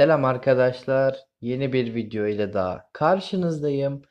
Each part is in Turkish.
Selam arkadaşlar. Yeni bir video ile daha karşınızdayım.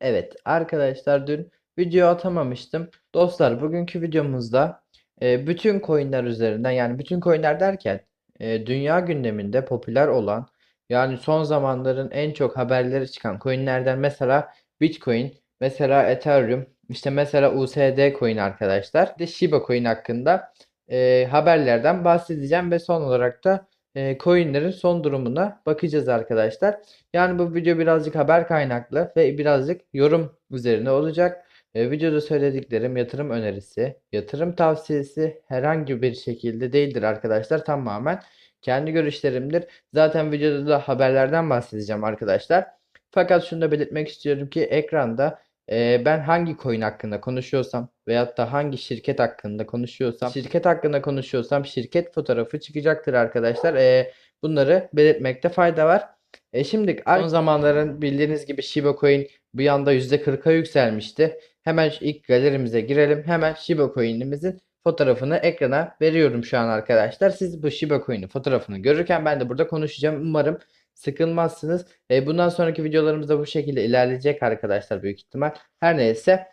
Evet arkadaşlar dün video atamamıştım. Dostlar bugünkü videomuzda e, bütün coinler üzerinden yani bütün coinler derken e, dünya gündeminde popüler olan yani son zamanların en çok haberleri çıkan coinlerden mesela Bitcoin, mesela Ethereum, işte mesela USD coin arkadaşlar. De Shiba coin hakkında e, haberlerden bahsedeceğim ve son olarak da e, coinlerin son durumuna bakacağız arkadaşlar. Yani bu video birazcık haber kaynaklı ve birazcık yorum üzerine olacak. E, videoda söylediklerim yatırım önerisi, yatırım tavsiyesi herhangi bir şekilde değildir arkadaşlar. Tamamen kendi görüşlerimdir. Zaten videoda da haberlerden bahsedeceğim arkadaşlar. Fakat şunu da belirtmek istiyorum ki ekranda e, ben hangi coin hakkında konuşuyorsam veyahut da hangi şirket hakkında konuşuyorsam şirket hakkında konuşuyorsam şirket fotoğrafı çıkacaktır arkadaşlar. E, bunları belirtmekte fayda var. E, şimdi son zamanların bildiğiniz gibi Shiba Coin bir anda %40'a yükselmişti. Hemen ilk galerimize girelim. Hemen Shiba Coin'imizin fotoğrafını ekrana veriyorum şu an arkadaşlar. Siz bu Shiba Coin'in fotoğrafını görürken ben de burada konuşacağım. Umarım sıkılmazsınız. E, bundan sonraki videolarımız da bu şekilde ilerleyecek arkadaşlar büyük ihtimal. Her neyse.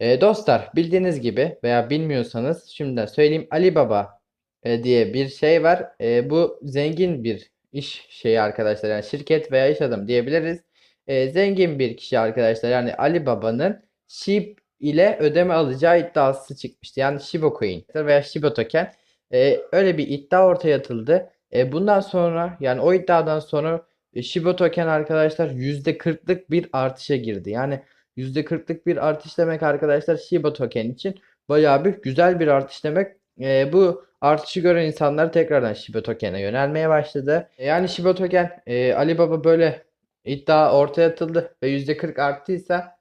E, dostlar bildiğiniz gibi veya bilmiyorsanız şimdiden söyleyeyim Alibaba e, diye bir şey var. E, bu zengin bir iş şeyi arkadaşlar. Yani şirket veya iş adamı diyebiliriz. E, zengin bir kişi arkadaşlar. Yani Alibaba'nın SHIB ile ödeme alacağı iddiası çıkmıştı. Yani Shiba Coin veya Shiba Token. E, öyle bir iddia ortaya atıldı. E, bundan sonra yani o iddiadan sonra e, Shiba Token arkadaşlar %40'lık bir artışa girdi. Yani %40'lık bir artış demek arkadaşlar Shiba Token için bayağı bir güzel bir artış demek. E, bu artışı gören insanlar tekrardan Shiba Token'e yönelmeye başladı. E, yani Shiba Token e, Alibaba böyle iddia ortaya atıldı ve %40 arttıysa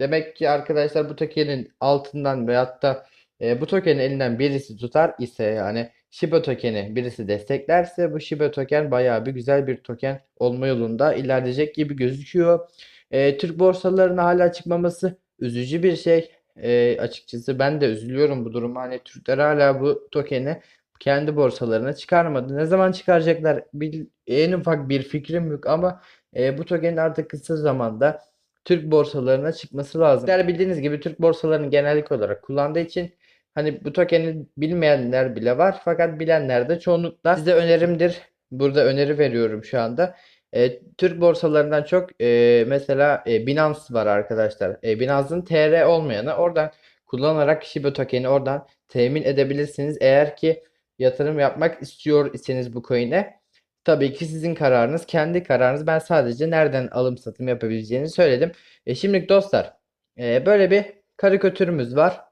demek ki arkadaşlar bu tokenin altından veyahut da e, bu tokenin elinden birisi tutar ise yani Shiba token'i birisi desteklerse bu Shiba token bayağı bir güzel bir token olma yolunda ilerleyecek gibi gözüküyor. E, Türk borsalarına hala çıkmaması üzücü bir şey. E, açıkçası ben de üzülüyorum bu duruma. Hani Türkler hala bu token'i kendi borsalarına çıkarmadı. Ne zaman çıkaracaklar? Bir, en ufak bir fikrim yok ama e, bu tokenin artık kısa zamanda Türk borsalarına çıkması lazım. Sizler bildiğiniz gibi Türk borsalarını genellik olarak kullandığı için Hani bu tokeni bilmeyenler bile var fakat bilenler de çoğunlukla size önerimdir. Burada öneri veriyorum şu anda. E, Türk borsalarından çok e, mesela e, Binance var arkadaşlar. E, Binance'ın TR olmayanı oradan kullanarak Shiba tokeni oradan temin edebilirsiniz. Eğer ki yatırım yapmak istiyor iseniz bu coin'e. Tabii ki sizin kararınız, kendi kararınız. Ben sadece nereden alım satım yapabileceğini söyledim. E, şimdilik dostlar, e, böyle bir karikatürümüz var.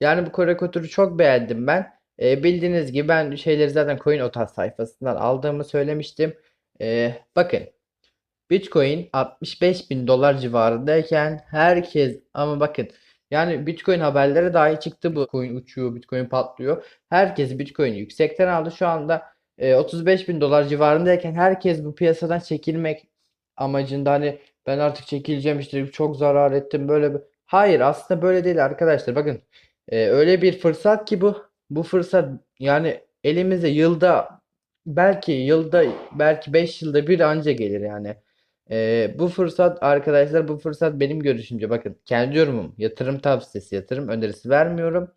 Yani bu karikatürü çok beğendim ben. E, bildiğiniz gibi ben şeyleri zaten Coin Otas sayfasından aldığımı söylemiştim. E, bakın Bitcoin 65 bin dolar civarındayken herkes ama bakın yani Bitcoin haberleri dahi çıktı bu coin uçuyor Bitcoin patlıyor. Herkes Bitcoin'i yüksekten aldı şu anda e, 35 bin dolar civarındayken herkes bu piyasadan çekilmek amacında hani ben artık çekileceğim işte çok zarar ettim böyle. Hayır aslında böyle değil arkadaşlar bakın ee, öyle bir fırsat ki bu. Bu fırsat yani elimize yılda belki yılda belki 5 yılda bir anca gelir yani. Ee, bu fırsat arkadaşlar bu fırsat benim görüşümce bakın kendi yorumum yatırım tavsiyesi yatırım önerisi vermiyorum.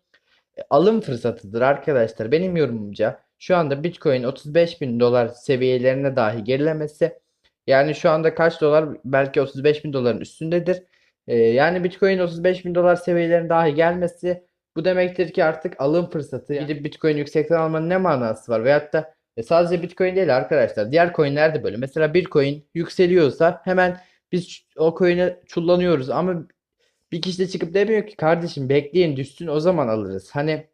E, alım fırsatıdır arkadaşlar benim yorumumca şu anda Bitcoin 35 bin dolar seviyelerine dahi gerilemesi yani şu anda kaç dolar belki 35 bin doların üstündedir. Ee, yani Bitcoin 35 bin dolar seviyelerine dahi gelmesi bu demektir ki artık alım fırsatı. Gidip Bitcoin yüksekten almanın ne manası var? Veyahut da e, sadece Bitcoin değil arkadaşlar. Diğer coinler de böyle. Mesela bir coin yükseliyorsa hemen biz o coin'e çullanıyoruz ama bir kişi de çıkıp demiyor ki kardeşim bekleyin düşsün o zaman alırız. Hani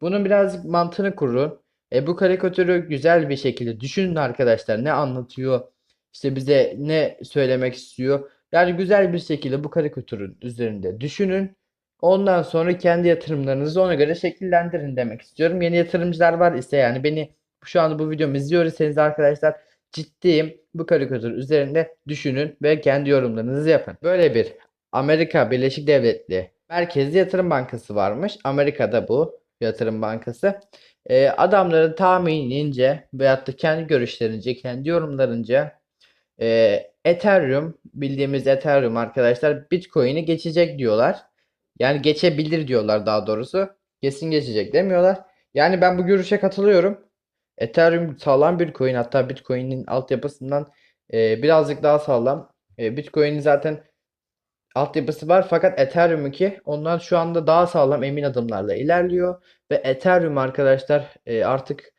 bunun birazcık mantığını kurun. E, bu karikatürü güzel bir şekilde düşünün arkadaşlar. Ne anlatıyor? İşte bize ne söylemek istiyor? Yani güzel bir şekilde bu karikatürün üzerinde düşünün. Ondan sonra kendi yatırımlarınızı ona göre şekillendirin demek istiyorum. Yeni yatırımcılar var ise yani beni şu anda bu videomu izliyorsanız arkadaşlar ciddiyim. Bu karikatür üzerinde düşünün ve kendi yorumlarınızı yapın. Böyle bir Amerika Birleşik Devletleri Merkezli Yatırım Bankası varmış. Amerika'da bu yatırım bankası. E, adamların tahminince veyahut da kendi görüşlerince, kendi yorumlarınca e, Ethereum bildiğimiz Ethereum arkadaşlar Bitcoin'i geçecek diyorlar. Yani geçebilir diyorlar daha doğrusu. Kesin geçecek demiyorlar. Yani ben bu görüşe katılıyorum. Ethereum sağlam bir coin hatta Bitcoin'in altyapısından e, birazcık daha sağlam. E, Bitcoin'in zaten altyapısı var fakat Ethereum'unki ondan şu anda daha sağlam emin adımlarla ilerliyor ve Ethereum arkadaşlar e, artık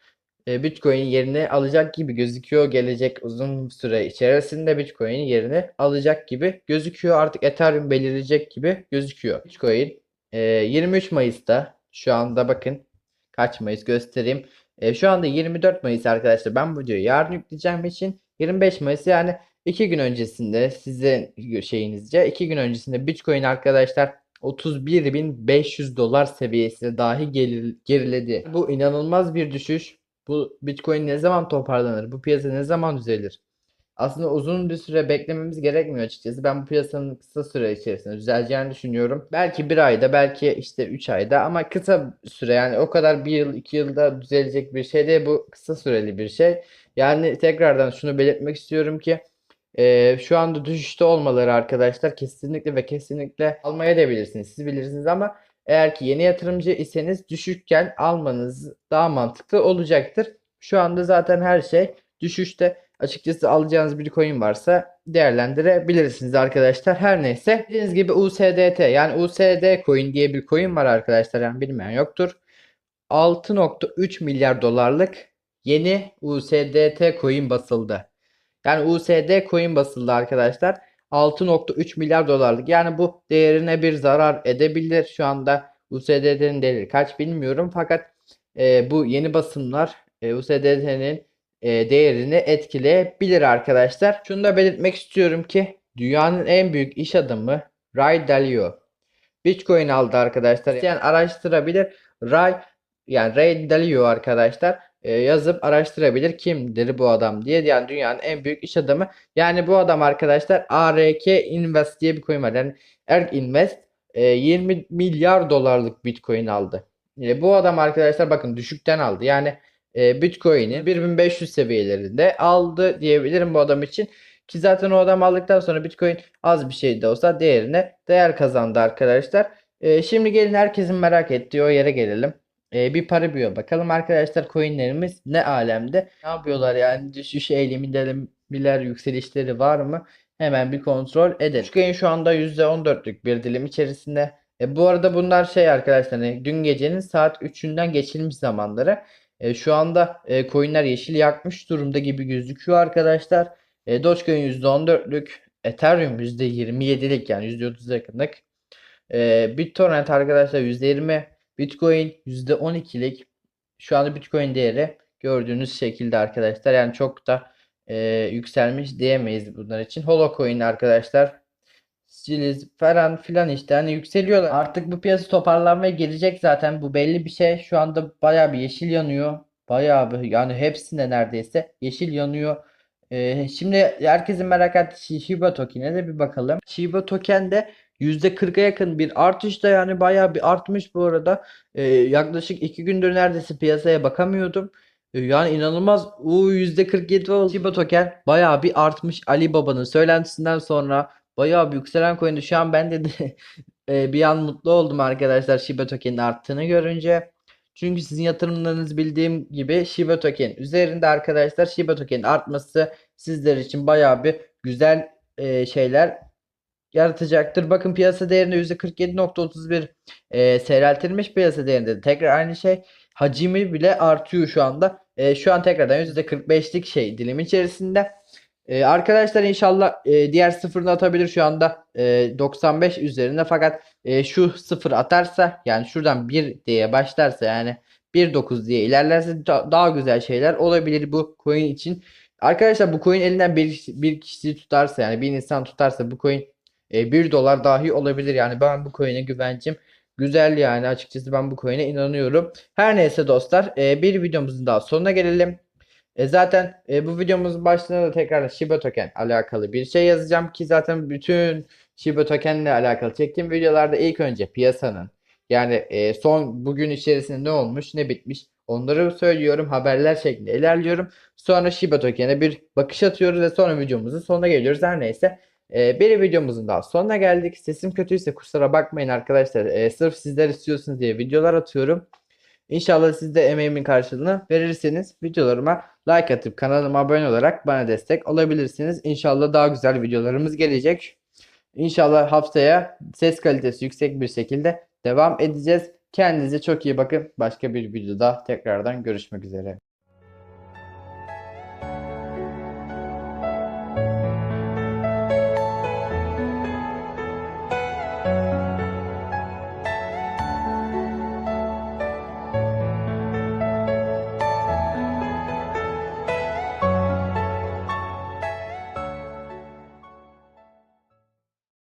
Bitcoin yerini alacak gibi gözüküyor. Gelecek uzun süre içerisinde Bitcoin yerini alacak gibi gözüküyor. Artık Ethereum belirleyecek gibi gözüküyor. Bitcoin e, 23 Mayıs'ta şu anda bakın kaç Mayıs göstereyim. E, şu anda 24 Mayıs arkadaşlar. Ben bu videoyu yarın yükleyeceğim için 25 Mayıs yani 2 gün öncesinde sizin şeyinizce 2 gün öncesinde Bitcoin arkadaşlar 31.500 dolar seviyesine dahi geri- geriledi. Bu inanılmaz bir düşüş. Bu Bitcoin ne zaman toparlanır? Bu piyasa ne zaman düzelir? Aslında uzun bir süre beklememiz gerekmiyor açıkçası. Ben bu piyasanın kısa süre içerisinde düzeleceğini düşünüyorum. Belki bir ayda, belki işte 3 ayda ama kısa süre yani o kadar bir yıl, iki yılda düzelecek bir şey değil. Bu kısa süreli bir şey. Yani tekrardan şunu belirtmek istiyorum ki e, şu anda düşüşte olmaları arkadaşlar kesinlikle ve kesinlikle almaya da bilirsiniz. Siz bilirsiniz ama eğer ki yeni yatırımcı iseniz düşükken almanız daha mantıklı olacaktır. Şu anda zaten her şey düşüşte. Açıkçası alacağınız bir coin varsa değerlendirebilirsiniz arkadaşlar. Her neyse. Dediğiniz gibi USDT yani USD coin diye bir coin var arkadaşlar. Yani bilmeyen yoktur. 6.3 milyar dolarlık yeni USDT coin basıldı. Yani USD coin basıldı arkadaşlar. 6.3 milyar dolarlık. Yani bu değerine bir zarar edebilir. Şu anda USDT'nin değeri kaç bilmiyorum. Fakat e, bu yeni basımlar e, USDT'nin e, değerini etkileyebilir arkadaşlar. Şunu da belirtmek istiyorum ki dünyanın en büyük iş adamı Ray Dalio Bitcoin aldı arkadaşlar. Yani araştırabilir. Ray yani Ray Dalio arkadaşlar e, yazıp araştırabilir kimdir bu adam diye. Yani dünyanın en büyük iş adamı. Yani bu adam arkadaşlar ARK Invest diye bir coin var. Yani ARK Invest e, 20 milyar dolarlık Bitcoin aldı. E, bu adam arkadaşlar bakın düşükten aldı. Yani e, Bitcoin'i 1500 seviyelerinde aldı diyebilirim bu adam için. Ki zaten o adam aldıktan sonra Bitcoin az bir şey de olsa değerine değer kazandı arkadaşlar. E, şimdi gelin herkesin merak ettiği o yere gelelim. E, bir para biyo bakalım arkadaşlar coinlerimiz ne alemde? Ne yapıyorlar yani düşüş eğiliminde miler yükselişleri var mı? Hemen bir kontrol edelim. Bitcoin şu anda %14'lük bir dilim içerisinde. E, bu arada bunlar şey arkadaşlar hani dün gecenin saat 3'ünden geçilmiş zamanları. E, şu anda e, coinler yeşil yakmış durumda gibi gözüküyor arkadaşlar. E, Dogecoin %14'lük, Ethereum %27'lik yani %30'a yakınlık. E, BitTorrent arkadaşlar %20, Bitcoin %12'lik. Şu anda Bitcoin değeri gördüğünüz şekilde arkadaşlar. Yani çok da e, yükselmiş diyemeyiz bunlar için. Holocoin arkadaşlar Siliz falan filan işte hani yükseliyorlar. Artık bu piyasa toparlanmaya gelecek zaten. Bu belli bir şey. Şu anda bayağı bir yeşil yanıyor. Bayağı bir yani hepsinde neredeyse yeşil yanıyor. Ee, şimdi herkesin merak ettiği Shiba Token'e de bir bakalım. Shiba Token de %40'a yakın bir artış da yani bayağı bir artmış bu arada. Ee, yaklaşık 2 gündür neredeyse piyasaya bakamıyordum. Ee, Yani inanılmaz. U %47 oldu. Shiba Token bayağı bir artmış. Ali Baba'nın söylentisinden sonra bayağı bir yükselen coin'di. Şu an ben de, de e, bir an mutlu oldum arkadaşlar Shiba Token'in arttığını görünce. Çünkü sizin yatırımlarınız bildiğim gibi Shiba Token üzerinde arkadaşlar Shiba Token'in artması sizler için bayağı bir güzel e, şeyler yaratacaktır. Bakın piyasa değerinde %47.31 e, seyreltilmiş piyasa değerinde de tekrar aynı şey. Hacmi bile artıyor şu anda. E, şu an tekrardan %45'lik şey dilim içerisinde. E, arkadaşlar inşallah e, diğer sıfırını atabilir şu anda e, 95 üzerinde fakat e, şu sıfır atarsa yani şuradan 1 diye başlarsa yani 1.9 diye ilerlerse da- daha güzel şeyler olabilir bu coin için. Arkadaşlar bu coin elinden bir, bir kişi tutarsa yani bir insan tutarsa bu coin e, 1 dolar dahi olabilir. Yani ben bu coin'e güvencim güzel yani açıkçası ben bu coin'e inanıyorum. Her neyse dostlar e, bir videomuzun daha sonuna gelelim. E, zaten e, bu videomuzun başlığına da tekrar Shiba Token alakalı bir şey yazacağım ki zaten bütün Shiba Token ile alakalı çektiğim videolarda ilk önce piyasanın yani e, son bugün içerisinde ne olmuş ne bitmiş Onları söylüyorum. Haberler şeklinde ilerliyorum. Sonra Shiba Token'e bir bakış atıyoruz ve sonra videomuzun sonuna geliyoruz. Her neyse. Ee, bir videomuzun daha sonuna geldik. Sesim kötüyse kusura bakmayın arkadaşlar. Ee, sırf sizler istiyorsunuz diye videolar atıyorum. İnşallah siz de emeğimin karşılığını verirseniz videolarıma like atıp kanalıma abone olarak bana destek olabilirsiniz. İnşallah daha güzel videolarımız gelecek. İnşallah haftaya ses kalitesi yüksek bir şekilde devam edeceğiz. Kendinize çok iyi bakın. Başka bir videoda tekrardan görüşmek üzere.